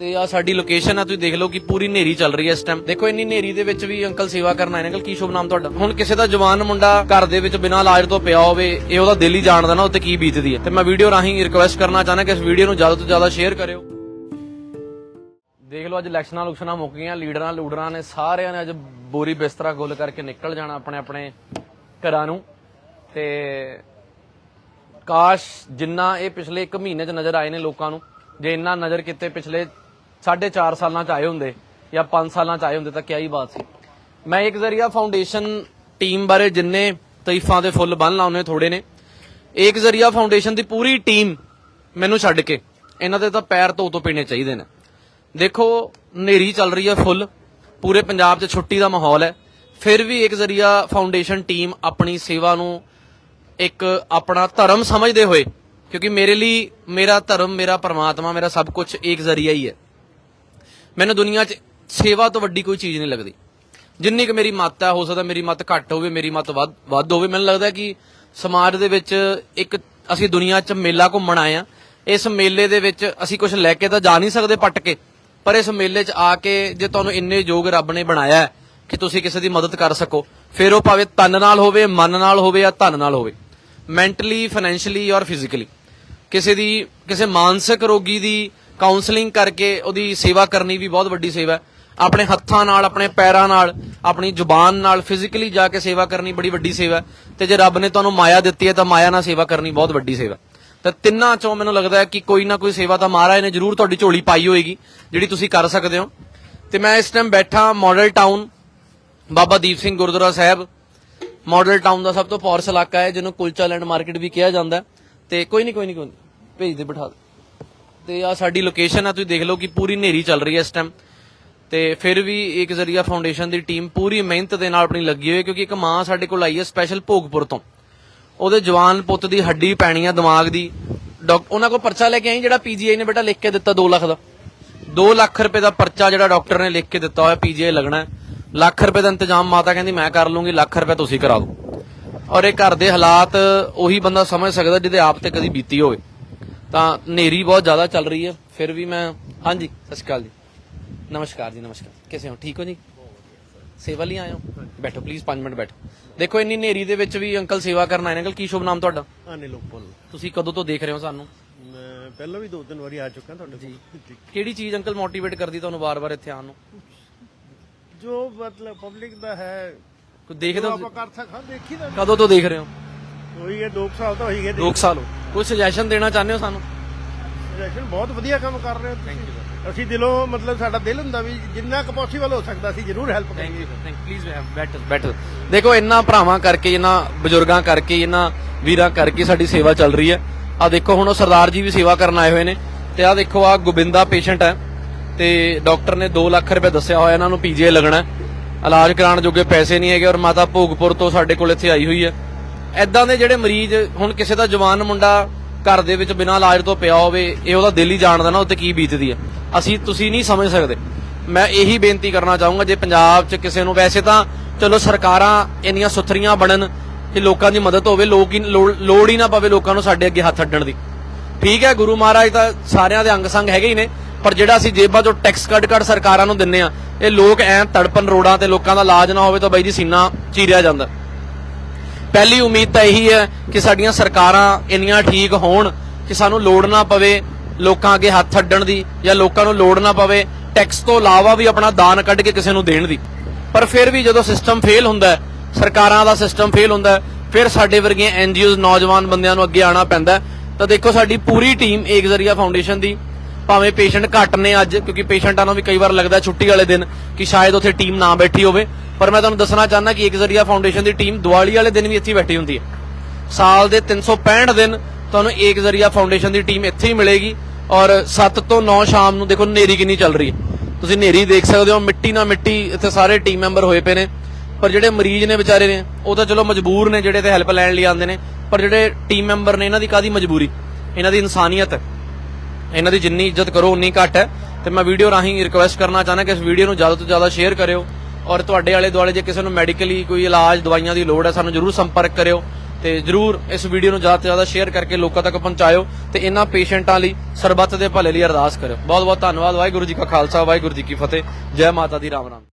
ਤੇ ਆ ਸਾਡੀ ਲੋਕੇਸ਼ਨ ਆ, ਤੁਸੀਂ ਦੇਖ ਲਓ ਕਿ ਪੂਰੀ ਨੇਰੀ ਚੱਲ ਰਹੀ ਹੈ ਇਸ ਟਾਈਮ ਦੇਖੋ, ਇੰਨੀ ਨੇਰੀ ਦੇ ਵਿੱਚ ਵੀ ਅੰਕਲ ਸੇਵਾ ਕਰਨ ਆਏ ਨੇ, ਅੰਕਲ, ਕੀ ਸ਼ੁਭ ਨਾਮ ਤੁਹਾਡਾ? ਹੁਣ ਕਿਸੇ ਦਾ ਜਵਾਨ ਮੁੰਡਾ ਘਰ ਦੇ ਵਿੱਚ ਬਿਨਾਂ ਇਲਾਜ ਤੋਂ ਪਿਆ ਹੋਵੇ, ਇਹ ਉਹਦਾ ਦਿਲ ਹੀ ਜਾਣਦਾ ਨਾ ਉੱਤੇ ਕੀ ਬੀਤਦੀ ਹੈ। ਤੇ ਮੈਂ ਵੀਡੀਓ ਰਾਹੀਂ ਰਿਕੁਐਸਟ ਕਰਨਾ ਚਾਹੁੰਦਾ ਕਿ ਇਸ ਵੀਡੀਓ ਨੂੰ ਜ਼ਿਆਦਾ ਤੋਂ ਜ਼ਿਆਦਾ ਸ਼ੇਅਰ ਕਰਿਓ। ਦੇਖ ਲਓ, ਅੱਜ ਇਲੈਕਸ਼ਨਾਂ ਲੁਕਸ਼ਨਾਂ ਮੁੱਕ ਗਈਆਂ, ਲੀਡਰਾਂ, ਲੂਡਰਾਂ ਨੇ ਸਾਰਿਆਂ ਨੇ ਅੱਜ ਬੋਰੀ ਬਿਸਤਰਾ ਗੁੱਲ ਕਰਕੇ ਨਿਕਲ ਜਾਣਾ ਆਪਣੇ ਆਪਣੇ ਘਰਾਂ ਨੂੰ। ਤੇ ਕਾਸ਼ ਜਿੰਨਾ ਇਹ ਪਿਛਲੇ 1 ਮਹੀਨੇ 'ਚ ਨਜ਼ਰ ਆਏ ਨੇ ਲੋਕਾਂ ਨੂੰ, ਜੇ ਇੰਨਾ ਨਜ਼ਰ ਕਿਤੇ ਪਿਛਲੇ 4.5 ਸਾਲਾਂ 'ਚ ਆਏ ਹੁੰਦੇ ਜਾਂ 5 ਸਾਲਾਂ 'ਚ ਆਏ ਹੁੰਦੇ ਤਾਂ ਕਿਆ ਹੀ ਬਾਤ ਸੀ। ਮੈਂ ਇੱਕ ਜ਼ਰੀਆ ਫਾਊਂਡੇਸ਼ਨ ਟੀਮ ਬਾਰੇ ਜਿੰਨੇ ਤਾਰੀਫਾਂ ਦੇ ਫੁੱਲ ਬੰਨ ਲਾਉਨੇ ਥੋੜੇ ਨੇ। ਇੱਕ ਜ਼ਰੀਆ ਫਾਊਂਡੇਸ਼ਨ ਦੀ ਪੂਰੀ ਟੀਮ ਮੈਨੂੰ ਛੱਡ ਕੇ ਇਹਨਾਂ ਦੇ ਤਾਂ ਪੈਰ ਧੋ ਧੋ ਪੀਣੇ ਚਾਹੀਦੇ ਨੇ। ਦੇਖੋ ਨੇਰੀ ਚੱਲ ਰਹੀ ਹੈ ਫੁੱਲ, ਪੂਰੇ ਪੰਜਾਬ 'ਚ ਛੁੱਟੀ ਦਾ ਮਾਹੌਲ ਹੈ। ਫਿਰ ਵੀ ਇੱਕ ਜ਼ਰੀਆ ਫਾਊਂਡੇਸ਼ਨ ਟੀਮ ਆਪਣੀ ਸੇਵਾ ਨੂੰ ਇੱਕ ਆਪਣਾ ਧਰਮ ਸਮਝਦੇ ਹੋਏ, ਕਿਉਂਕਿ ਮੇਰੇ ਲਈ ਮੇਰਾ ਧਰਮ, ਮੇਰਾ ਪਰਮਾਤਮਾ, ਮੇਰਾ ਸਭ ਕੁਝ ਇੱਕ ਜ਼ਰੀਆ ਹੀ ਹੈ। ਮੈਨੂੰ ਦੁਨੀਆ 'ਚ ਸੇਵਾ ਤੋਂ ਵੱਡੀ ਕੋਈ ਚੀਜ਼ ਨਹੀਂ ਲੱਗਦੀ। ਜਿੰਨੀ ਕਿ ਮੇਰੀ ਮੱਤ ਹੈ ਹੋ ਸਕਦਾ ਮੇਰੀ ਮੱਤ ਘੱਟ ਹੋਵੇ, ਮੇਰੀ ਮੱਤ ਵੱਧ ਵੱਧ ਹੋਵੇ, ਮੈਨੂੰ ਲੱਗਦਾ ਕਿ ਸਮਾਜ ਦੇ ਵਿੱਚ ਇੱਕ ਅਸੀਂ ਦੁਨੀਆ 'ਚ ਮੇਲਾ ਘੁੰਮਣ ਆਏ ਆ। ਇਸ ਮੇਲੇ ਦੇ ਵਿੱਚ ਅਸੀਂ ਕੁਝ ਲੈ ਕੇ ਤਾਂ ਜਾ ਨਹੀਂ ਸਕਦੇ ਪੱਟ ਕੇ, ਪਰ ਇਸ ਮੇਲੇ 'ਚ ਆ ਕੇ ਜੇ ਤੁਹਾਨੂੰ ਇੰਨੇ ਯੋਗ ਰੱਬ ਨੇ ਬਣਾਇਆ ਹੈ ਕਿ ਤੁਸੀਂ ਕਿਸੇ ਦੀ ਮਦਦ ਕਰ ਸਕੋ, ਫਿਰ ਉਹ ਭਾਵੇਂ ਤਨ ਨਾਲ ਹੋਵੇ, ਮਨ ਨਾਲ ਹੋਵੇ ਜਾਂ ਧਨ ਨਾਲ ਹੋਵੇ, ਮੈਂਟਲੀ ਫਾਈਨੈਂਸ਼ੀਅਲੀ ਔਰ ਫਿਜ਼ੀਕਲੀ। ਕਿਸੇ ਦੀ, ਕਿਸੇ ਮਾਨਸਿਕ ਰੋਗੀ ਦੀ ਕਾਉਂਸਲਿੰਗ ਕਰਕੇ ਉਹਦੀ ਸੇਵਾ ਕਰਨੀ ਵੀ ਬਹੁਤ ਵੱਡੀ ਸੇਵਾ ਹੈ। ਆਪਣੇ ਹੱਥਾਂ ਨਾਲ, ਆਪਣੇ ਪੈਰਾਂ ਨਾਲ, ਆਪਣੀ ਜ਼ੁਬਾਨ ਨਾਲ ਫਿਜ਼ੀਕਲੀ ਜਾ ਕੇ ਸੇਵਾ ਕਰਨੀ ਬੜੀ ਵੱਡੀ ਸੇਵਾ ਹੈ। ਤੇ ਜੇ ਰੱਬ ਨੇ ਤੁਹਾਨੂੰ ਮਾਇਆ ਦਿੱਤੀ ਹੈ ਤਾਂ ਮਾਇਆ ਨਾਲ ਸੇਵਾ ਕਰਨੀ ਬਹੁਤ ਵੱਡੀ ਸੇਵਾ ਹੈ। ਤਾਂ ਤਿੰਨਾਂ ਚੋਂ ਮੈਨੂੰ ਲੱਗਦਾ ਹੈ ਕਿ ਕੋਈ ਨਾ ਕੋਈ ਸੇਵਾ ਤਾਂ ਮਹਾਰਾਜ ਨੇ ਜ਼ਰੂਰ ਤੁਹਾਡੀ ਝੋਲੀ ਪਾਈ ਹੋਏਗੀ, ਜਿਹੜੀ ਤੁਸੀਂ ਕਰ ਸਕਦੇ ਹੋ। ਤੇ ਮੈਂ ਇਸ ਟਾਈਮ ਬੈਠਾ model town Baba Deep Singh Gurdwara Sahib. Model town ਦਾ ਸਭ ਤੋਂ ਪੌਰਸ ਇਲਾਕਾ ਹੈ, ਜਿਹਨੂੰ ਕੁਲਚਾ ਲੈਂਡ ਮਾਰਕੀਟ ਵੀ ਕਿਹਾ ਜਾਂਦਾ ਹੈ। ਤੇ ਕੋਈ ਨਹੀਂ ਕੋਈ ਨਹੀਂ ਕੋਈ ਨਹੀਂ ਭੇਜ ਦੇ ਬਿਠਾ ਦੇ। ਤੇ ਆ ਸਾਡੀ ਲੋਕੇਸ਼ਨ ਆ, ਤੁਸੀਂ ਦੇਖ ਲਓ ਕਿ ਪੂਰੀ ਨੇਰੀ ਚੱਲ ਰਹੀ ਹੈ ਇਸ ਟਾਈਮ ਤੇ ਫਿਰ ਵੀ ਇੱਕ ਜ਼ਰੀਆ ਫਾਊਂਡੇਸ਼ਨ ਦੀ ਟੀਮ ਪੂਰੀ ਮਿਹਨਤ ਦੇ ਨਾਲ ਆਪਣੀ ਲੱਗੀ ਹੋਈ ਕਿਉਂਕਿ ਇੱਕ ਮਾਂ ਸਾਡੇ ਕੋਲ ਆਈ ਹੈ ਸਪੈਸ਼ਲ ਭੋਗਪੁਰ ਤੋਂ। ਉਹਦੇ ਜਵਾਨ ਪੁੱਤ ਦੀ ਹੱਡੀ ਪੈਣੀ ਆ ਦਿਮਾਗ ਦੀ। ਡਾਕ- ਉਹਨਾਂ ਕੋਲ ਪਰਚਾ ਲੈ ਕੇ ਆਈ, ਜਿਹੜਾ ਪੀਜੀਆਈ ਨੇ ਬੇਟਾ ਲਿਖ ਕੇ ਦਿੱਤਾ 2 ਲੱਖ ਦਾ। 2 ਲੱਖ ਰੁਪਏ ਦਾ ਪਰਚਾ ਜਿਹੜਾ ਡਾਕਟਰ ਨੇ ਲਿਖ ਕੇ ਦਿੱਤਾ ਹੋਇਆ ਪੀਜੀਆਈ ਲੱਗਣਾ ਲੱਖ ਰੁਪਏ ਦਾ ਇੰਤਜ਼ਾਮ ਮਾਤਾ ਕਹਿੰਦੀ, ਮੈਂ ਕਰ ਲੂੰਗੀ, ਲੱਖ ਰੁਪਏ ਤੁਸੀਂ ਕਰਾ ਦਿਓ। ਔਰ ਇਹ ਘਰ ਦੇ ਹਾਲਾਤ ਉਹੀ ਬੰਦਾ ਸਮਝ ਸਕਦਾ ਜਿਹਦੇ ਆਪ ਤੇ ਕਦੀ ਬੀਤੀ ਹੋਵੇ। ਤਾਂ ਨੇਰੀ ਬਹੁਤ ਜ਼ਿਆਦਾ ਚੱਲ ਰਹੀ ਹੈ ਫਿਰ ਵੀ ਮੈਂ ਹਾਂਜੀ ਸਤਿ ਸ਼੍ਰੀ ਅਕਾਲ ਜੀ। ਨਮਸਕਾਰ ਜੀ ਨਮਸਕਾਰ। ਕਿਵੇਂ ਹੋ? ਠੀਕ ਹੋ ਜੀ? ਸੇਵਾ ਲਈ ਆਏ ਹੋ? ਬੈਠੋ ਪਲੀਜ਼ 5 ਮਿੰਟ ਬੈਠੋ। ਦੇਖੋ ਇੰਨੀ ਨੇਰੀ ਦੇ ਵਿੱਚ ਵੀ ਅੰਕਲ ਸੇਵਾ ਕਰਨ ਆਏ ਨੇ। ਅੰਕਲ ਕੀ ਸ਼ੁਭ ਨਾਮ ਤੁਹਾਡਾ? ਅਨਿਲ ਉਪਲ ਤੁਸੀਂ ਕਦੋਂ ਤੋਂ ਦੇਖ ਰਹੇ ਹੋ ਸਾਨੂੰ? ਮੈਂ ਪਹਿਲਾਂ ਵੀ ਦੋ ਤਿੰਨ ਵਾਰੀ ਆ ਚੁੱਕਾ ਤੁਹਾਡੇ ਜੀ। ਕਿਹੜੀ ਚੀਜ਼ ਅੰਕਲ ਮੋਟੀਵੇਟ ਕਰਦੀ ਤੁਹਾਨੂੰ ਵਾਰ-ਵਾਰ ਇੱਥੇ ਆਉਣ ਨੂੰ? ਜੋ ਮਤਲਬ ਪਬਲਿਕ ਦਾ ਹੈ ਕੋਈ ਦੇਖਦੇ ਹੋ ਆਪਾਂ ਕਰ ਸਕਾ ਦੇਖੀ ਦਾ ਕਦੋਂ ਤੋਂ ਦੇਖ ਰਹੇ ਹੋ? ਹੋਈ ਹੈ 2 ਸਾਲ ਤਾਂ ਹੋਈ ਗਏ 2 ਸਾਲ ਹੋ ਕੋਈ ਸੁਜੈਸ਼ਨ ਦੇਣਾ ਚਾਹੁੰਦੇ ਹੋ ਸਾਨੂੰ? ਰੈਸ਼ਨ ਬਹੁਤ ਵਧੀਆ ਕੰਮ ਕਰ ਰਹੇ ਹੋ ਥੈਂਕ ਯੂ ਅਸੀਂ ਦਿਲੋਂ ਮਤਲਬ ਸਾਡਾ ਦਿਲ ਹੁੰਦਾ ਵੀ ਜਿੰਨਾ ਕੁ ਪੋਸੀਬਲ ਹੋ ਸਕਦਾ ਅਸੀਂ ਜ਼ਰੂਰ ਹੈਲਪ ਥੈਂਕ ਕਰਾਂਗੇ ਯੂ ਥੈਂਕ ਪਲੀਜ਼ ਬੈਠੋ ਬੈਠੋ ਦੇਖੋ ਇੰਨਾ ਭਰਾਵਾਂ ਕਰਕੇ ਇਹਨਾਂ ਬਜ਼ੁਰਗਾਂ ਕਰਕੇ ਇਹਨਾਂ ਵੀਰਾਂ ਕਰਕੇ ਸਾਡੀ ਸੇਵਾ ਚੱਲ ਰਹੀ ਹੈ। ਆ ਦੇਖੋ ਹੁਣ ਉਹ ਸਰਦਾਰ ਜੀ ਵੀ ਸੇਵਾ ਕਰਨ ਆਏ ਹੋਏ ਨੇ। ਤੇ ਆ ਦੇਖੋ ਆ ਗੋਬਿੰਦਾ ਪੇਸ਼ੈਂਟ ਹੈ। ਤੇ ਡਾਕਟਰ ਨੇ 2 ਲੱਖ ਰੁਪਏ ਦੱਸਿਆ ਹੋਇਆ ਇਹਨਾਂ ਨੂੰ ਪੀਜੀਆਈ ਲੱਗਣਾ। ਇਲਾਜ ਕਰਾਉਣ ਜੋਗੇ ਪੈਸੇ ਨਹੀਂ ਹੈਗੇ ਔਰ ਮਾਤਾ ਭੋਗਪੁਰ ਤੋਂ ਸਾਡੇ ਕੋਲ ਇੱਥੇ ਆਈ ਹੋਈ ਹੈ। ਐਦਾਂ ਦੇ ਜਿਹੜੇ ਮਰੀਜ਼ ਹੁਣ ਕਿਸੇ ਦਾ ਜਵਾਨ ਮੁੰਡਾ ਘਰ ਦੇ ਵਿੱਚ ਬਿਨਾਂ ਇਲਾਜ ਤੋਂ ਪਿਆ ਹੋਵੇ, ਇਹ ਉਹਦਾ ਦਿਲ ਹੀ ਜਾਣਦਾ ਨਾ ਉੱਤੇ ਕੀ ਬੀਤਦੀ ਹੈ। ਅਸੀਂ ਤੁਸੀਂ ਨਹੀਂ ਸਮਝ ਸਕਦੇ। ਮੈਂ ਇਹੀ ਬੇਨਤੀ ਕਰਨਾ ਚਾਹੂੰਗਾ, ਜੇ ਪੰਜਾਬ 'ਚ ਕਿਸੇ ਨੂੰ ਵੈਸੇ ਤਾਂ ਚਲੋ ਸਰਕਾਰਾਂ ਇੰਨੀਆਂ ਸੁਥਰੀਆਂ ਬਣਨ ਕਿ ਲੋਕਾਂ ਦੀ ਮਦਦ ਹੋਵੇ, ਲੋਕ ਹੀ ਲੋੜ ਲੋੜ ਹੀ ਨਾ ਪਵੇ ਲੋਕਾਂ ਨੂੰ ਸਾਡੇ ਅੱਗੇ ਹੱਥ ਅੱਡਣ ਦੀ। ਠੀਕ ਹੈ ਗੁਰੂ ਮਹਾਰਾਜ ਤਾਂ ਸਾਰਿਆਂ ਦੇ ਅੰਗ ਸੰਗ ਹੈਗੇ ਹੀ ਨੇ, ਪਰ ਜਿਹੜਾ ਅਸੀਂ ਜੇਬਾਂ 'ਚੋਂ ਟੈਕਸ ਕੱਢ ਕੱਢ ਸਰਕਾਰਾਂ ਨੂੰ ਦਿੰਨੇ ਆ, ਇਹ ਲੋਕ ਐ ਤੜਪਨ ਰੋਡਾਂ ਤੇ ਲੋਕਾਂ ਦਾ ਇਲਾਜ ਨਾ ਹੋਵੇ ਤਾਂ ਬਾਈ ਜੀ ਸੀਨਾ ਚੀਰਿਆ ਜਾਂਦਾ। ਪਹਿਲੀ ਉਮੀਦ ਤਾਂ ਇਹੀ ਹੈ ਕਿ ਸਾਡੀਆਂ ਸਰਕਾਰਾਂ ਇੰਨੀਆਂ ਠੀਕ ਹੋਣ ਕਿ ਸਾਨੂੰ ਲੋੜ ਨਾ ਪਵੇ ਲੋਕਾਂ ਅੱਗੇ ਹੱਥ ਅੱਡਣ ਦੀ ਜਾਂ ਲੋਕਾਂ ਨੂੰ ਲੋੜ ਨਾ ਪਵੇ ਟੈਕਸ ਤੋਂ ਇਲਾਵਾ ਵੀ ਆਪਣਾ ਦਾਨ ਕੱਢ ਕੇ ਕਿਸੇ ਨੂੰ ਦੇਣ ਦੀ। ਪਰ ਫਿਰ ਵੀ ਜਦੋਂ ਸਿਸਟਮ ਫੇਲ ਹੁੰਦਾ ਹੈ, ਸਰਕਾਰਾਂ ਦਾ ਸਿਸਟਮ ਫੇਲ ਹੁੰਦਾ ਹੈ, ਫਿਰ ਸਾਡੇ ਵਰਗੀਆਂ ਐਨਜੀਓਜ਼ ਨੌਜਵਾਨ ਬੰਦਿਆਂ ਨੂੰ ਅੱਗੇ ਆਉਣਾ ਪੈਂਦਾ ਤਾਂ ਦੇਖੋ ਸਾਡੀ ਪੂਰੀ ਟੀਮ ਏਕ ਜ਼ਰੀਆ ਫਾਊਂਡੇਸ਼ਨ ਦੀ, ਭਾਵੇਂ ਪੇਸ਼ੈਂਟ ਘੱਟ ਨੇ ਅੱਜ, ਕਿਉਂਕਿ ਪੇਸ਼ੈਂਟਾਂ ਨੂੰ ਵੀ ਕਈ ਵਾਰ ਲੱਗਦਾ ਛੁੱਟੀ ਵਾਲੇ ਦਿਨ ਕਿ ਸ਼ਾਇਦ ਉੱਥੇ ਟੀਮ ਨਾ ਬੈਠੀ ਹੋਵੇ। ਪਰ ਮੈਂ ਤੁਹਾਨੂੰ ਦੱਸਣਾ ਚਾਹੁੰਦਾ ਕਿ ਏਕ ਜ਼ਰੀਆ ਫਾਊਂਡੇਸ਼ਨ ਦੀ ਟੀਮ ਦੀਵਾਲੀ ਵਾਲੇ ਦਿਨ ਵੀ ਇੱਥੇ ਹੀ ਬੈਠੀ ਹੁੰਦੀ ਹੈ। ਸਾਲ ਦੇ 365 ਦਿਨ ਤੁਹਾਨੂੰ ਏਕ ਜ਼ਰੀਆ ਫਾਊਂਡੇਸ਼ਨ ਦੀ ਟੀਮ ਇੱਥੇ ਹੀ ਮਿਲੇਗੀ ਔਰ 7 ਤੋਂ 9 ਸ਼ਾਮ ਨੂੰ ਦੇਖੋ ਨੇਰੀ ਕਿੰਨੀ ਚੱਲ ਰਹੀ ਹੈ। ਤੁਸੀਂ ਨੇਰੀ ਦੇਖ ਸਕਦੇ ਹੋ, ਮਿੱਟੀ ਨਾਲ ਮਿੱਟੀ ਇੱਥੇ ਸਾਰੇ ਟੀਮ ਮੈਂਬਰ ਹੋਏ ਪਏ ਨੇ। ਪਰ ਜਿਹੜੇ ਮਰੀਜ਼ ਨੇ ਵਿਚਾਰੇ ਨੇ, ਉਹ ਤਾਂ ਚਲੋ ਮਜਬੂਰ ਨੇ ਜਿਹੜੇ ਤੇ ਹੈਲਪ ਲੈਣ ਲਈ ਆਉਂਦੇ ਨੇ। ਪਰ ਜਿਹੜੇ ਟੀਮ ਮੈਂਬਰ ਨੇ, ਇਹਨਾਂ ਦੀ ਕਾਦੀ ਮਜਬੂਰੀ? ਇਹਨਾਂ ਦੀ ਇਨਸਾਨੀਅਤ ਹੈ। ਇਹਨਾਂ ਦੀ ਜਿੰਨੀ ਇੱਜ਼ਤ ਕਰੋ, ਉਨੀ ਘੱਟ ਹੈ। ਤੇ ਮੈਂ ਵੀਡੀਓ ਰਾਹੀਂ ਰਿਕੁਐਸਟ ਕਰਨਾ ਚਾਹੁੰਦਾ ਕਿ ਇਸ ਵੀਡੀਓ ਨੂੰ ਜ਼ਿਆਦਾ ਤੋਂ ਜ਼ਿਆਦਾ ਸ਼ੇਅਰ ਕਰਿਓ। ਔਰ ਤੁਹਾਡੇ ਆਲੇ ਦੁਆਲੇ ਜੇ ਕਿਸੇ ਨੂੰ ਮੈਡੀਕਲੀ ਕੋਈ ਇਲਾਜ, ਦਵਾਈਆਂ ਦੀ ਲੋੜ ਹੈ, ਸਾਨੂੰ ਜਰੂਰ ਸੰਪਰਕ ਕਰਿਓ ਤੇ ਜਰੂਰ ਇਸ ਵੀਡੀਓ ਨੂੰ ਜ਼ਿਆਦਾ ਤੋਂ ਜ਼ਿਆਦਾ ਸ਼ੇਅਰ ਕਰਕੇ ਲੋਕਾਂ ਤੱਕ ਪਹੁੰਚਾਇਓ ਤੇ ਇਹਨਾਂ ਪੇਸ਼ੈਂਟਾਂ ਲਈ ਸਰਬੱਤ ਦੇ ਭਲੇ ਲਈ ਅਰਦਾਸ ਕਰਿਓ। ਬਹੁਤ ਬਹੁਤ ਧੰਨਵਾਦ, ਵਾਹਿਗੁਰੂ ਜੀ ਕਾ ਖਾਲਸਾ, ਵਾਹਿਗੁਰੂ ਜੀ ਕੀ ਫਤਿਹ। ਜੈ ਮਾਤਾ ਦੀ ਰਾਮ ਰਾਮ